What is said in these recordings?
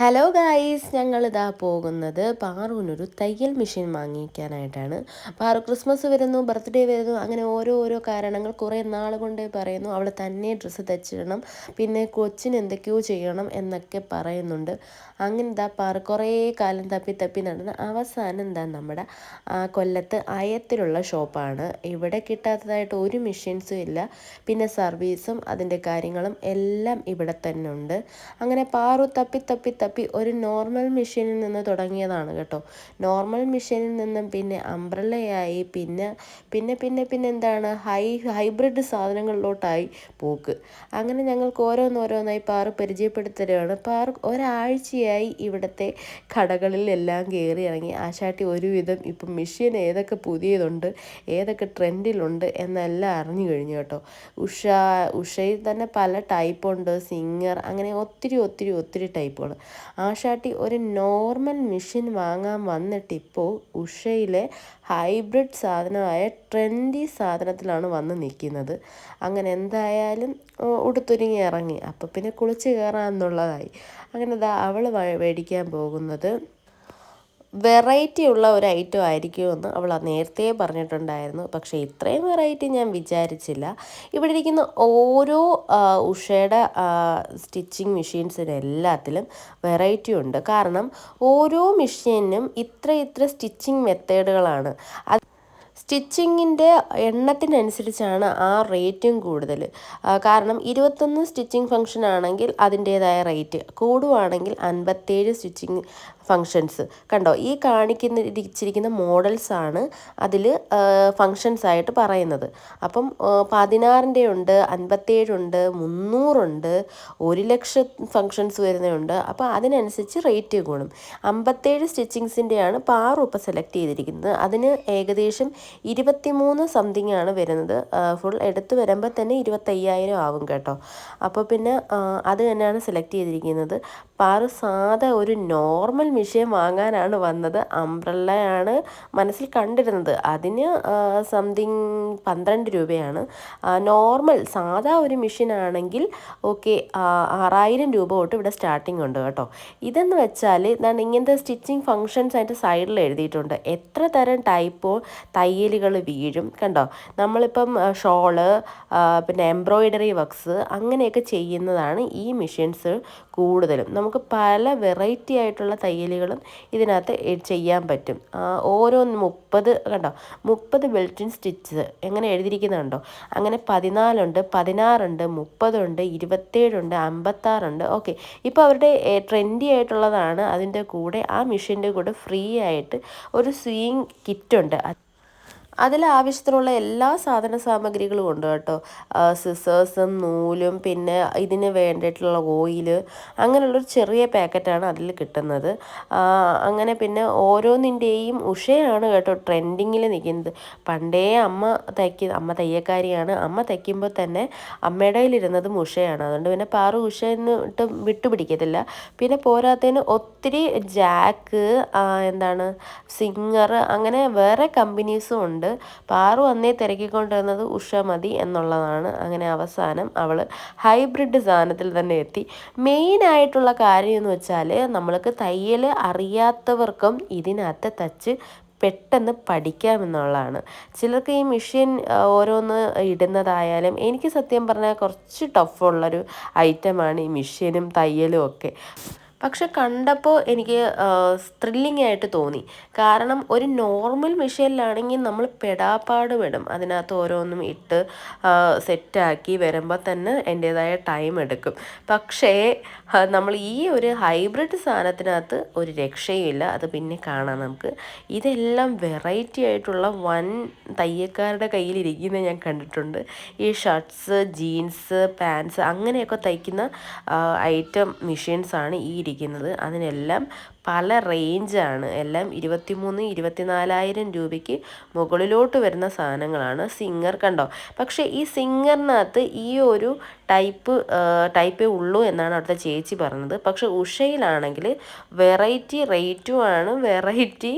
Hello guys ഞങ്ങളിതാ പോകുന്നത് പാറുവിനൊരു തയ്യൽ മെഷീൻ വാങ്ങിക്കാനായിട്ടാണ്. പാറു ക്രിസ്മസ് വരുന്നു ബർത്ത്ഡേ വരുന്നു അങ്ങനെ ഓരോ ഓരോ കാരണങ്ങൾ കുറേ നാൾ കൊണ്ടേ പറയുന്നു. അവൾ തന്നെ ഡ്രസ്സ് തയ്ച്ചിടണം പിന്നെ കൊച്ചിന് എന്തൊക്കെയോ ചെയ്യണം എന്നൊക്കെ പറയുന്നുണ്ട്. അങ്ങനെ ഇതാ പാറു കുറേ കാലം തപ്പി തപ്പി നടന്ന് അവസാനം എന്താ നമ്മുടെ കൊല്ലത്ത് അയത്തിലുള്ള ഷോപ്പാണ് ഇവിടെ കിട്ടാത്തതായിട്ട് ഒരു മെഷീൻസും ഇല്ല. പിന്നെ സർവീസും അതിന്റെ കാര്യങ്ങളും എല്ലാം ഇവിടെ തന്നെ ഉണ്ട്. അങ്ങനെ പാറു തപ്പി തപ്പി തപ്പി ഒരു നോർമൽ മെഷീനിൽ നിന്ന് തുടങ്ങിയതാണ് കേട്ടോ. നോർമൽ മെഷീനിൽ നിന്നും പിന്നെ അംബ്രല്ലയായി പിന്നെ പിന്നെ പിന്നെ പിന്നെ എന്താണ്? ഹൈ ഹൈബ്രിഡ് സാധനങ്ങളിലോട്ടായി പോക്ക്. അങ്ങനെ ഞങ്ങൾക്ക് ഓരോന്നോരോന്നായി പാർക്ക് പരിചയപ്പെടുത്തലാണ്. പാർക്ക് ഒരാഴ്ചയായി ഇവിടുത്തെ കടകളിലെല്ലാം കയറി ഇറങ്ങി. ആശാട്ടി ഒരുവിധം ഇപ്പം മെഷീൻ ഏതൊക്കെ പുതിയതുണ്ട് ഏതൊക്കെ ട്രെൻഡിലുണ്ട് എന്നെല്ലാം അറിഞ്ഞു കഴിഞ്ഞു കേട്ടോ. ഉഷ ഉഷയിൽ തന്നെ പല ടൈപ്പുണ്ട്. സിംഗർ അങ്ങനെ ഒത്തിരി ഒത്തിരി ഒത്തിരി ടൈപ്പുകൾ. ആഷാട്ടി ഒരു നോർമൽ മെഷീൻ വാങ്ങാൻ വന്നിട്ടിപ്പോൾ ഉഷയിലെ ഹൈബ്രിഡ് സാധനമായ ട്രെൻഡി സാധനത്തിലാണ് വന്ന് നിൽക്കുന്നത്. അങ്ങനെ എന്തായാലും ഉടുത്തുരുങ്ങി ഇറങ്ങി. അപ്പോൾ പിന്നെ കുളിച്ച് കയറാമെന്നുള്ളതായി അങ്ങനെ അവൾ മേടിക്കാൻ പോകുന്നത് വെറൈറ്റി ഉള്ള ഒരു ഐറ്റം ആയിരിക്കുമെന്ന് അവൾ നേരത്തെ പറഞ്ഞിട്ടുണ്ടായിരുന്നു. പക്ഷേ ഇത്രയും വെറൈറ്റി ഞാൻ വിചാരിച്ചില്ല. ഇവിടെ ഇരിക്കുന്ന ഓരോ ഉഷയുടെ സ്റ്റിച്ചിങ് മെഷീൻസിന് എല്ലാത്തിലും വെറൈറ്റി ഉണ്ട്. കാരണം ഓരോ മെഷീനും ഇത്ര ഇത്ര സ്റ്റിച്ചിങ് മെത്തേഡുകളാണ് അത് സ്റ്റിച്ചിങ്ങിന്റെ എണ്ണത്തിനനുസരിച്ചാണ് ആ റേറ്റും കൂടുതൽ കാരണം ഇരുപത്തൊന്ന് സ്റ്റിച്ചിങ് ഫംഗ്ഷൻ ആണെങ്കിൽ അതിന്റേതായ റേറ്റ്. കൂടുവാണെങ്കിൽ അൻപത്തേഴ് സ്റ്റിച്ചിങ് ഫങ്ഷൻസ് കണ്ടോ? ഈ കാണിക്കുന്ന ഇരിച്ചിരിക്കുന്ന മോഡൽസ് ആണ് അതിൽ ഫങ്ഷൻസ് ആയിട്ട് പറയുന്നത്. അപ്പം പതിനാറിന്റെ ഉണ്ട് അൻപത്തേഴുണ്ട് മുന്നൂറുണ്ട് ഒരു ലക്ഷം ഫങ്ഷൻസ് വരുന്നുണ്ട് അപ്പോൾ അതിനനുസരിച്ച് റേറ്റ് കൂടും. അമ്പത്തേഴ് സ്റ്റിച്ചിങ്സിന്റെയാണ് പാറു ഇപ്പോൾ സെലക്ട് ചെയ്തിരിക്കുന്നത്. അതിന് ഏകദേശം ഇരുപത്തിമൂന്ന് സംതിങ് ആണ് വരുന്നത്. ഫുൾ എടുത്ത് വരുമ്പോൾ തന്നെ ഇരുപത്തയ്യായിരം ആവും കേട്ടോ. അപ്പോൾ പിന്നെ അത് തന്നെയാണ് സെലക്ട് ചെയ്തിരിക്കുന്നത്. പാറു സാധാ ഒരു നോർമൽ മെഷീൻ വാങ്ങാനാണ് വന്നത്. അംബ്രല്ലയാണ് മനസ്സിൽ കണ്ടിരുന്നത്. അതിന് സംതിങ് പന്ത്രണ്ട് രൂപയാണ്. നോർമൽ സാധാ ഒരു മെഷീൻ ആണെങ്കിൽ ഓക്കെ ആറായിരം രൂപ തൊട്ട് ഇവിടെ സ്റ്റാർട്ടിംഗ് ഉണ്ട് കേട്ടോ. ഇതെന്ന് വെച്ചാൽ ഇങ്ങനത്തെ സ്റ്റിച്ചിങ് ഫങ്ഷൻസ് അതിന്റെ സൈഡിൽ എഴുതിയിട്ടുണ്ട്. എത്ര തരം ടൈപ്പോ തയ്യലുകൾ വീഴും. കണ്ടോ? നമ്മളിപ്പം ഷോൾ പിന്നെ എംബ്രോയിഡറി വർക്ക്സ് അങ്ങനെയൊക്കെ ചെയ്യുന്നതാണ് ഈ മെഷീൻസ് കൂടുതലും. നമുക്ക് പല വെറൈറ്റി ആയിട്ടുള്ള തയ്യലുകളും ഇതിനകത്ത് ചെയ്യാൻ പറ്റും. ഓരോ മുപ്പത് കണ്ടോ? മുപ്പത് ബെൽറ്റിൻ സ്റ്റിച്ച് എങ്ങനെ എഴുതിയിരിക്കുന്നുണ്ടോ അങ്ങനെ പതിനാലുണ്ട് പതിനാറുണ്ട് മുപ്പതുണ്ട് ഇരുപത്തേഴുണ്ട് അമ്പത്താറുണ്ട്. ഓക്കെ. ഇപ്പോൾ അവരുടെ ട്രെൻഡി ആയിട്ടുള്ളതാണ് അതിന്റെ കൂടെ ആ മെഷീന്റെ കൂടെ ഫ്രീ ആയിട്ട് ഒരു സ്വിങ് കിറ്റുണ്ട്. അതിൽ ആവശ്യത്തിനുള്ള എല്ലാ സാധന സാമഗ്രികളും ഉണ്ട് കേട്ടോ. സിസേഴ്സും നൂലും പിന്നെ ഇതിന് വേണ്ടിയിട്ടുള്ള ഓയിൽ അങ്ങനെയുള്ളൊരു ചെറിയ പാക്കറ്റാണ് അതിൽ കിട്ടുന്നത്. അങ്ങനെ പിന്നെ ഓരോന്നിന്റെയും ഉഷയാണ് കേട്ടോ ട്രെൻഡിങ്ങിൽ നിൽക്കുന്നത്. പണ്ടേ അമ്മ തയ്ക്ക അമ്മ തയ്യക്കാരിയാണ് അമ്മ തയ്ക്കുമ്പോൾ തന്നെ അമ്മയുടെ കയ്യിലിരുന്നതും ഉഷയാണ്. അതുകൊണ്ട് പിന്നെ പാറു ഉഷ എന്നിട്ട് വിട്ടുപിടിക്കത്തില്ല. പിന്നെ പോരാത്തതിന് ഒത്തിരി ജാക്ക് എന്താണ് സിംഗർ അങ്ങനെ വേറെ കമ്പനീസും ഉണ്ട്. പാറു അന്നേ തിരക്കിക്കൊണ്ടിരുന്നത് ഉഷ മതി എന്നുള്ളതാണ്. അങ്ങനെ അവസാനം അവൾ ഹൈബ്രിഡ് സാധനത്തിൽ തന്നെ എത്തി. മെയിൻ ആയിട്ടുള്ള കാര്യം എന്ന് വെച്ചാൽ നമ്മൾക്ക് തയ്യൽ അറിയാത്തവർക്കും ഇതിനകത്ത് തച്ച് പെട്ടെന്ന് പഠിക്കാമെന്നുള്ളതാണ് ചിലർക്ക് ഈ മെഷീൻ ഓരോന്ന് ഇടുന്നതായാലും എനിക്ക് സത്യം പറഞ്ഞാൽ കുറച്ച് ടഫുള്ളൊരു ഐറ്റമാണ് ഈ മെഷീനും തയ്യലും ഒക്കെ. പക്ഷെ കണ്ടപ്പോൾ എനിക്ക് ത്രില്ലിംഗ് ആയിട്ട് തോന്നി. കാരണം ഒരു നോർമൽ മെഷീനിലാണെങ്കിൽ നമ്മൾ പെടാപ്പാട് വിടും അതിനകത്ത് ഓരോന്നും ഇട്ട് സെറ്റാക്കി വരുമ്പോൾ തന്നെ എന്റേതായ ടൈം എടുക്കും. പക്ഷേ നമ്മൾ ഈ ഒരു ഹൈബ്രിഡ് സാധനത്തിനകത്ത് ഒരു രക്ഷയില്ല. അത് പിന്നെ കാണാം നമുക്ക്. ഇതെല്ലാം വെറൈറ്റി ആയിട്ടുള്ള വൻ തയ്യക്കാരുടെ കയ്യിലിരിക്കുന്നത് ഞാൻ കണ്ടിട്ടുണ്ട്. ഈ ഷർട്ട്സ് ജീൻസ് പാൻസ് അങ്ങനെയൊക്കെ തയ്ക്കുന്ന ഐറ്റം മെഷീൻസാണ് ഈ ഇരിക്കുന്നത്. അതിനെല്ലാം പല റേഞ്ചാണ്. എല്ലാം ഇരുപത്തിമൂന്ന് ഇരുപത്തിനാലായിരം രൂപയ്ക്ക് മുകളിലോട്ട് വരുന്ന സാധനങ്ങളാണ് സിംഗർ കണ്ടോ? പക്ഷേ ഈ സിംഗറിനകത്ത് ഈ ഒരു ടൈപ്പ് ടൈപ്പേ ഉള്ളൂ എന്നാണ് അവിടുത്തെ ചേച്ചി പറഞ്ഞത്. പക്ഷെ ഉഷയിലാണെങ്കിൽ വെറൈറ്റി റേറ്റും ആണ് വെറൈറ്റി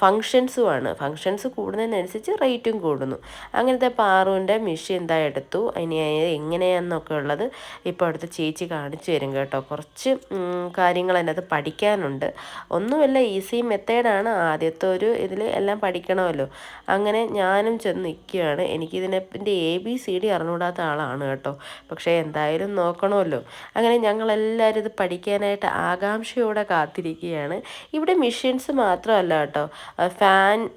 ഫങ്ഷൻസും ആണ്. ഫങ്ഷൻസ് കൂടുന്നതിനനുസരിച്ച് റേറ്റും കൂടുന്നു. അങ്ങനത്തെ പാറുവിന്റെ മെഷീൻ എന്താ എടുത്തു? അതിന് എങ്ങനെയാണെന്നൊക്കെ ഉള്ളത് ഇപ്പോൾ അവിടുത്തെ ചേച്ചി കാണിച്ചു തരും കേട്ടോ. കുറച്ച് കാര്യങ്ങൾ അതിനകത്ത് പഠിക്കാനുണ്ട്. ഒന്നുമല്ല ഈസി മെത്തേഡാണ് ആദ്യത്തെ ഒരു ഇതിൽ എല്ലാം പഠിക്കണമല്ലോ. അങ്ങനെ ഞാനും ചെന്ന് നിൽക്കുകയാണ്. എനിക്കിതിനെ എ ബി സി ഡി അറിഞ്ഞുകൂടാത്ത ആളാണ് കേട്ടോ. പക്ഷേ എന്തായാലും നോക്കണമല്ലോ. അങ്ങനെ ഞങ്ങളെല്ലാവരും ഇത് പഠിക്കാനായിട്ട് ആകാംക്ഷയോടെ കാത്തിരിക്കുകയാണ്. ഇവിടെ മെഷീൻസ് മാത്രമല്ല കേട്ടോ. ഫാൻ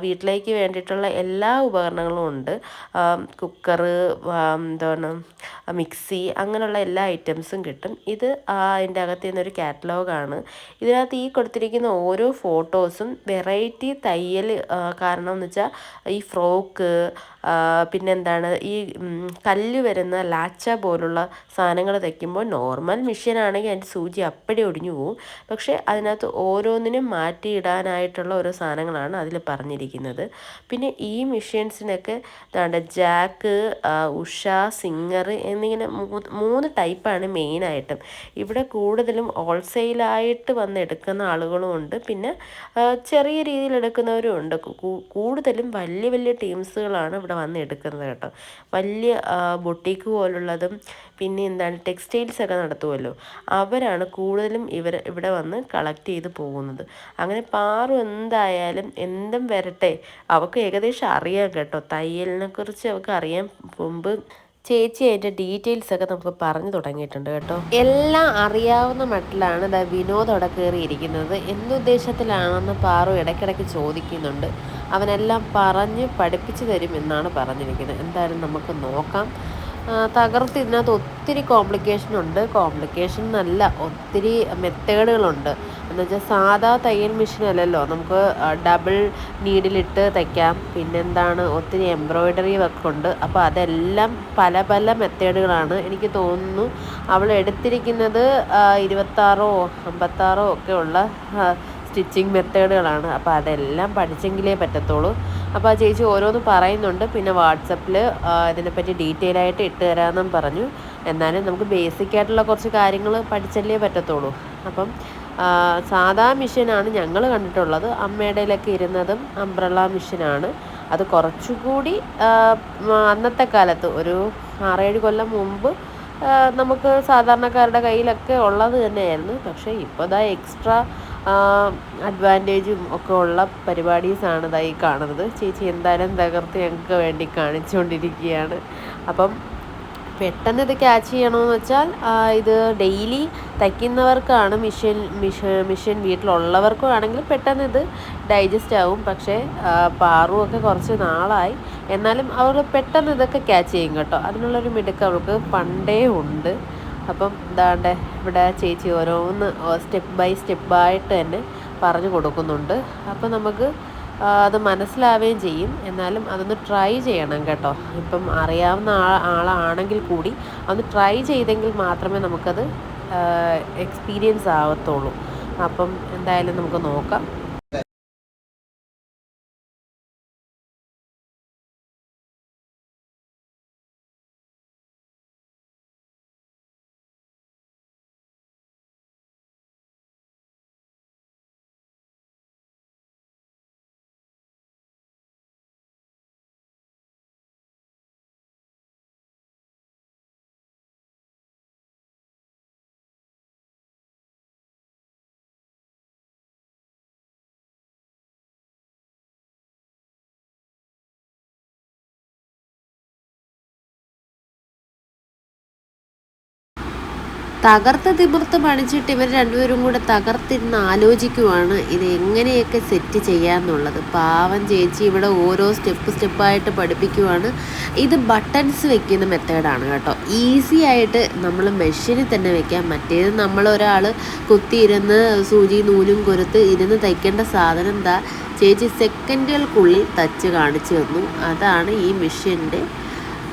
വീട്ടിലേക്ക് വേണ്ടിയിട്ടുള്ള എല്ലാ ഉപകരണങ്ങളും ഉണ്ട്. കുക്കറ് എന്താണ് മിക്സി അങ്ങനെയുള്ള എല്ലാ ഐറ്റംസും കിട്ടും. ഇത് അതിന്റെ അകത്ത് നിന്നൊരു കാറ്റലോഗാണ് ഇതിനകത്ത് ഈ കൊടുത്തിരിക്കുന്ന ഓരോ ഫോട്ടോസും വെറൈറ്റി തയ്യൽ കാരണം എന്ന് വെച്ചാൽ ഈ ഫ്രോക്ക് പിന്നെന്താണ്? ഈ കല്ല് വരുന്ന ലാച്ച പോലുള്ള സാധനങ്ങൾ തയ്ക്കുമ്പോൾ നോർമൽ മെഷീനാണെങ്കിൽ അതിന്റെ സൂചി അപ്പടി ഒടിഞ്ഞു പോവും. പക്ഷേ അതിനകത്ത് ഓരോന്നിനും മാറ്റിയിടാനായിട്ടുള്ള ഓരോ സാധനങ്ങളാണ് അതിൽ പറഞ്ഞിരിക്കുന്നത്. പിന്നെ ഈ മെഷീൻസിനൊക്കെ എന്താണ്ട് ജാക്ക് ഉഷ സിംഗർ എന്നിങ്ങനെ മൂന്ന് ടൈപ്പാണ് മെയിനായിട്ടും. ഇവിടെ കൂടുതലും ഹോൾസെയിലായിട്ട് വന്ന് എടുക്കുന്ന ആളുകളും ഉണ്ട്. പിന്നെ ചെറിയ രീതിയിൽ എടുക്കുന്നവരും ഉണ്ട്. കൂടുതലും വലിയ വലിയ ടീംസുകളാണ് ഇവിടെ വന്ന് എടുക്കുന്നത് കേട്ടോ. വലിയ ബൊട്ടീക്ക് പോലുള്ളതും പിന്നെ എന്താണ് ടെക്സ്റ്റൈൽസ് ഒക്കെ നടത്തുമല്ലോ അവരാണ് കൂടുതലും ഇവർ ഇവിടെ വന്ന് കളക്ട് ചെയ്ത് പോകുന്നത്. അങ്ങനെ പാറു എന്തായാലും എന്തും വരട്ടെ. അവൾക്ക് ഏകദേശം അറിയാം കേട്ടോ. തയ്യലിനെ കുറിച്ച് അവൾക്ക് അറിയാൻ മുമ്പ് ചേച്ചി അതിന്റെ ഡീറ്റെയിൽസ് ഒക്കെ നമുക്ക് പറഞ്ഞു തുടങ്ങിയിട്ടുണ്ട് കേട്ടോ. എല്ലാം അറിയാവുന്ന മട്ടിലാണ് വിനോദ് അവിടെ കയറിയിരിക്കുന്നത്. എന്തുദ്ദേശത്തിലാണെന്ന് പാറു ഇടയ്ക്കിടയ്ക്ക് ചോദിക്കുന്നുണ്ട്. അവനെല്ലാം പറഞ്ഞ് പഠിപ്പിച്ചു തരും എന്നാണ് പറഞ്ഞിരിക്കുന്നത്. എന്തായാലും നമുക്ക് നോക്കാം. തകർത്ത് ഇതിനകത്ത് ഒത്തിരി കോംപ്ലിക്കേഷൻ ഉണ്ട്. കോംപ്ലിക്കേഷൻ എന്നല്ല ഒത്തിരി മെത്തേഡുകളുണ്ട്. എന്ന് വെച്ചാൽ സാധാ തയ്യൽ മെഷീൻ അല്ലല്ലോ. നമുക്ക് ഡബിൾ നീഡിലിട്ട് തയ്ക്കാം. പിന്നെന്താണ് ഒത്തിരി എംബ്രോയ്ഡറി വർക്ക് ഉണ്ട്. അപ്പോൾ അതെല്ലാം പല പല മെത്തേഡുകളാണ്. എനിക്ക് തോന്നുന്നു അവൾ എടുത്തിരിക്കുന്നത് ഇരുപത്താറോ അമ്പത്താറോ ഒക്കെ ഉള്ള സ്റ്റിച്ചിങ് മെത്തേഡുകളാണ്. അപ്പോൾ അതെല്ലാം പഠിച്ചെങ്കിലേ പറ്റത്തുള്ളൂ. അപ്പോൾ ആ ചേച്ചി ഓരോന്ന് പറയുന്നുണ്ട്. പിന്നെ വാട്സപ്പിൽ ഇതിനെപ്പറ്റി ഡീറ്റെയിൽ ആയിട്ട് ഇട്ട് തരാമെന്നും പറഞ്ഞു. എന്നാലും നമുക്ക് ബേസിക് ആയിട്ടുള്ള കുറച്ച് കാര്യങ്ങൾ പഠിച്ചല്ലേ പറ്റത്തുള്ളൂ. അപ്പം സാധാ മിഷനാണ് ഞങ്ങൾ കണ്ടിട്ടുള്ളത്. അമ്മയുടെയിലൊക്കെ ഇരുന്നതും അംബ്രല്ല മിഷനാണ്. അത് കുറച്ചുകൂടി അന്നത്തെ കാലത്ത് ഒരു ആറേഴ് കൊല്ലം മുമ്പ് നമുക്ക് സാധാരണക്കാരുടെ കയ്യിലൊക്കെ ഉള്ളത് തന്നെയായിരുന്നു. പക്ഷേ ഇപ്പോൾ ഇതാ എക്സ്ട്രാ അഡ്വാന്റേജും ഒക്കെ ഉള്ള പരിപാടീസാണ് ഇതായി കാണുന്നത്. ചേച്ചി എന്തായാലും തകർത്ത് ഞങ്ങൾക്ക് വേണ്ടി കാണിച്ചുകൊണ്ടിരിക്കുകയാണ് അപ്പം പെട്ടെന്ന് ഇത് ക്യാച്ച് ചെയ്യണമെന്ന് വെച്ചാൽ ഇത് ഡെയിലി തയ്ക്കുന്നവർക്കാണ് മിഷൻ മിഷൻ മിഷൻ വീട്ടിലുള്ളവർക്കും ആണെങ്കിൽ പെട്ടെന്ന് ഇത് ഡൈജസ്റ്റ് ആവും. പക്ഷേ പാറുമൊക്കെ കുറച്ച് നാളായി. എന്നാലും അവർ പെട്ടെന്ന് ഇതൊക്കെ ക്യാച്ച് ചെയ്യും കേട്ടോ. അതിനുള്ളൊരു മിടുക്ക് അവൾക്ക് പണ്ടേ ഉണ്ട്. അപ്പം ഇതാണ്ട് ഇവിടെ ചേച്ചി ഓരോന്ന് സ്റ്റെപ്പ് ബൈ സ്റ്റെപ്പായിട്ട് തന്നെ പറഞ്ഞു കൊടുക്കുന്നുണ്ട്. അപ്പം നമുക്ക് അത് മനസ്സിലാവുകയും ചെയ്യും. എന്നാലും അതൊന്ന് ട്രൈ ചെയ്യണം കേട്ടോ. ഇപ്പം അറിയാവുന്ന ആ ആളാണെങ്കിൽ കൂടി അതൊന്ന് ട്രൈ ചെയ്തെങ്കിൽ മാത്രമേ നമുക്കത് എക്സ്പീരിയൻസ് ആവത്തുള്ളൂ. അപ്പം എന്തായാലും നമുക്ക് നോക്കാം. തകർത്ത് തിമിർത്ത് പണിച്ചിട്ട് ഇവർ രണ്ടുപേരും കൂടെ തകർത്തിരുന്ന് ആലോചിക്കുവാണ് ഇത് എങ്ങനെയൊക്കെ സെറ്റ് ചെയ്യാമെന്നുള്ളത് പാവം ചേച്ചി ഇവിടെ ഓരോ സ്റ്റെപ്പ് സ്റ്റെപ്പായിട്ട് പഠിപ്പിക്കുവാണ്. ഇത് ബട്ടൺസ് വെക്കുന്ന മെത്തേഡാണ് കേട്ടോ. ഈസി ആയിട്ട് നമ്മൾ മെഷീനിൽ തന്നെ വെക്കാം. മറ്റേത് നമ്മളൊരാൾ കുത്തിയിരുന്ന് സൂചി നൂലും കൊരുത്ത് ഇരുന്ന് തയ്ക്കേണ്ട സാധനം എന്താ ചേച്ചി സെക്കൻഡുകൾക്കുള്ളിൽ തച്ച് കാണിച്ചു തന്നു. അതാണ് ഈ മെഷീന്റെ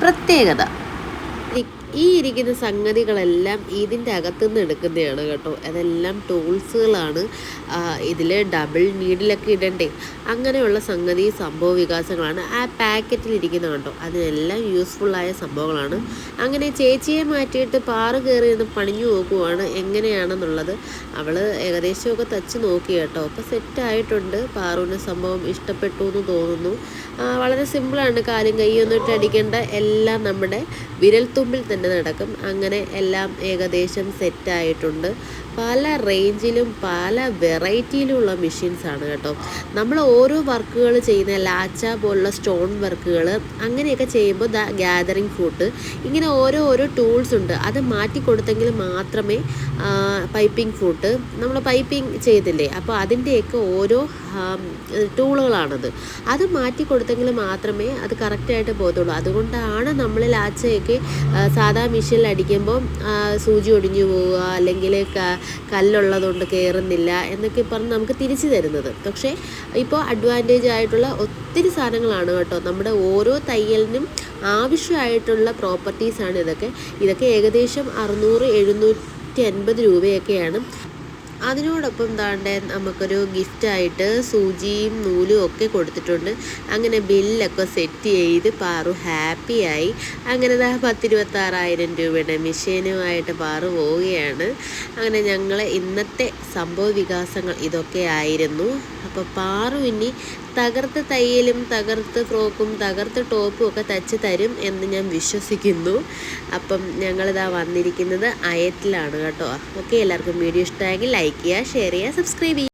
പ്രത്യേകത. ഈ ഇരിക്കുന്ന സംഗതികളെല്ലാം ഇതിന്റെ അകത്തുനിന്ന് എടുക്കുന്നതാണ് കേട്ടോ. അതെല്ലാം ടൂൾസുകളാണ്. ഇതിൽ ഡബിൾ നീഡിലൊക്കെ ഇടണ്ടേ. അങ്ങനെയുള്ള സംഗതി സംഭവ വികാസങ്ങളാണ് ആ പാക്കറ്റിൽ ഇരിക്കുന്ന കണ്ടോ. അതിനെല്ലാം യൂസ്ഫുള്ളായ സംഭവങ്ങളാണ്. അങ്ങനെ ചേച്ചിയെ മാറ്റിയിട്ട് പാറ കയറി നിന്ന് പണിഞ്ഞു നോക്കുവാണ് എങ്ങനെയാണെന്നുള്ളത് അവൾ ഏകദേശമൊക്കെ തച്ച് നോക്കി കേട്ടോ. അപ്പോൾ സെറ്റായിട്ടുണ്ട് പാറുവിന് സംഭവം ഇഷ്ടപ്പെട്ടു എന്ന് തോന്നുന്നു. വളരെ സിമ്പിളാണ് കാലും കൈയൊന്നും ഇട്ട് അടിക്കേണ്ട. എല്ലാം നമ്മുടെ വിരൽത്തുമ്പിൽ തന്നെ നടക്കും. അങ്ങനെ എല്ലാം ഏകദേശം സെറ്റായിട്ടുണ്ട് പല റേഞ്ചിലും പല വെറൈറ്റിയിലുള്ള ആണ് കേട്ടോ. നമ്മൾ ഓരോ വർക്കുകൾ ചെയ്യുന്ന ലാച്ച പോലുള്ള സ്റ്റോൺ വർക്കുകൾ അങ്ങനെയൊക്കെ ചെയ്യുമ്പോൾ ദ ഗ്യാതറിങ് ഫ്രൂട്ട് ഇങ്ങനെ ഓരോ ഓരോ ടൂൾസ് ഉണ്ട്. അത് മാറ്റി കൊടുത്തെങ്കിൽ മാത്രമേ പൈപ്പിംഗ് ഫ്രൂട്ട് നമ്മൾ പൈപ്പിംഗ് ചെയ്തില്ലേ? അപ്പോൾ അതിന്റെയൊക്കെ ഓരോ ടൂളുകളാണത് അത് മാറ്റി കൊടുത്തെങ്കിൽ മാത്രമേ അത് കറക്റ്റായിട്ട് പോകത്തുള്ളൂ. അതുകൊണ്ടാണ് നമ്മൾ ലാച്ചയൊക്കെ സാധാ മെഷീനിൽ അടിക്കുമ്പോൾ സൂചി ഒടിഞ്ഞു പോവുക അല്ലെങ്കിൽ കല്ലുള്ളതുകൊണ്ട് കയറുന്നില്ല എന്നൊക്കെ പറഞ്ഞ് നമുക്ക് തിരിച്ചു തരുന്നത്. പക്ഷേ ഇപ്പോൾ അഡ്വാന്റേജ് ആയിട്ടുള്ള ഒത്തിരി സാധനങ്ങളാണ് കേട്ടോ. നമ്മുടെ ഓരോ തയ്യലിനും ആവശ്യമായിട്ടുള്ള പ്രോപ്പർട്ടീസാണ് ഇതൊക്കെ. ഇതൊക്കെ ഏകദേശം അറുന്നൂറ് എഴുന്നൂറ്റി അൻപത് രൂപയൊക്കെയാണ്. അതിനോടൊപ്പം താണ്ടെ നമുക്കൊരു ഗിഫ്റ്റായിട്ട് സൂചിയും നൂലും ഒക്കെ കൊടുത്തിട്ടുണ്ട്. അങ്ങനെ ബില്ലൊക്കെ സെറ്റ് ചെയ്ത് പാറു ഹാപ്പിയായി. അങ്ങനെ ദാ പത്തിരുപത്താറായിരം രൂപയുടെ മെഷീനുമായിട്ട് പാറു പോവുകയാണ്. അങ്ങനെ ഞങ്ങളെ ഇന്നത്തെ സംഭവ വികാസങ്ങൾ ഇതൊക്കെ ആയിരുന്നു. അപ്പോൾ പാറു ഇനി തകർത്ത തയ്യലും തകർത്ത് ഫ്രോക്കും തകർത്ത് ടോപ്പും ഒക്കെ തച്ച് തരും എന്ന് ഞാൻ വിശ്വസിക്കുന്നു. അപ്പം ഞങ്ങളിതാ വന്നിരിക്കുന്നത് അയറ്റിലാണ് കേട്ടോ. ഓക്കെ എല്ലാവർക്കും വീഡിയോ ഇഷ്ടമായെങ്കിൽ ലൈക്ക് ചെയ്യുക ഷെയർ ചെയ്യുക സബ്സ്ക്രൈബ് ചെയ്യുക.